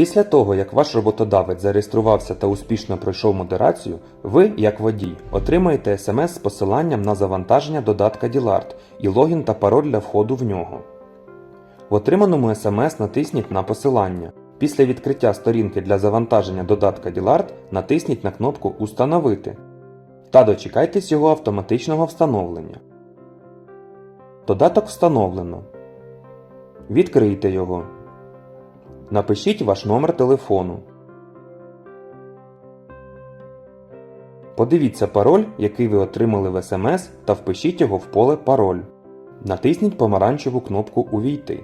Після того, як ваш роботодавець зареєструвався та успішно пройшов модерацію, ви, як водій, отримаєте смс з посиланням на завантаження додатка Діларт і логін та пароль для входу в нього. В отриманому смс натисніть на посилання. Після відкриття сторінки для завантаження додатка Діларт натисніть на кнопку Установити та дочекайтесь його автоматичного встановлення. Додаток встановлено. Відкрийте його. Напишіть ваш номер телефону. Подивіться пароль, який ви отримали в смс, та впишіть його в поле Пароль. Натисніть помаранчеву кнопку Увійти.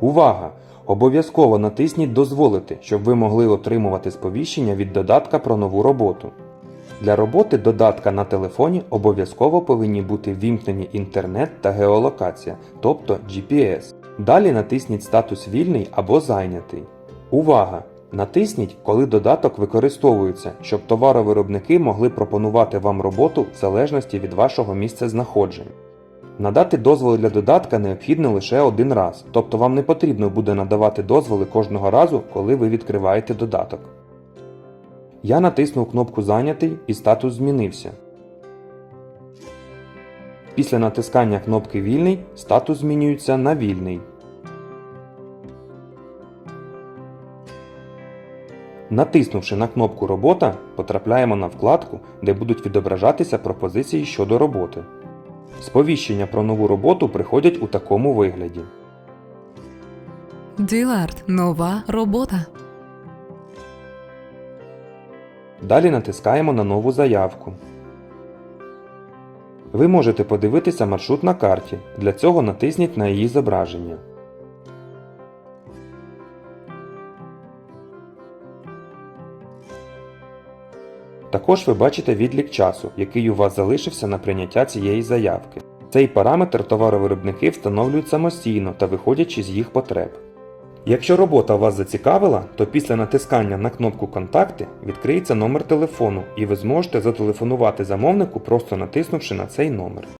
Увага! Обов'язково натисніть Дозволити, щоб ви могли отримувати сповіщення від додатка про нову роботу. Для роботи додатка на телефоні обов'язково повинні бути ввімкнені інтернет та геолокація, тобто GPS. Далі натисніть статус вільний або зайнятий. Увага! Натисніть, коли додаток використовується, щоб товаровиробники могли пропонувати вам роботу в залежності від вашого місця знаходження. Надати дозволи для додатка необхідно лише один раз, тобто вам не потрібно буде надавати дозволи кожного разу, коли ви відкриваєте додаток. Я натиснув кнопку Зайнятий і статус змінився. Після натискання кнопки Вільний статус змінюється на Вільний. Натиснувши на кнопку Робота, потрапляємо на вкладку, де будуть відображатися пропозиції щодо роботи. Сповіщення про нову роботу приходять у такому вигляді. Діларт. Нова робота. Далі натискаємо на нову заявку. Ви можете подивитися маршрут на карті. Для цього натисніть на її зображення. Також ви бачите відлік часу, який у вас залишився на прийняття цієї заявки. Цей параметр товаровиробники встановлюють самостійно та виходячи з їх потреб. Якщо робота вас зацікавила, то після натискання на кнопку Контакти відкриється номер телефону і ви зможете зателефонувати замовнику, просто натиснувши на цей номер.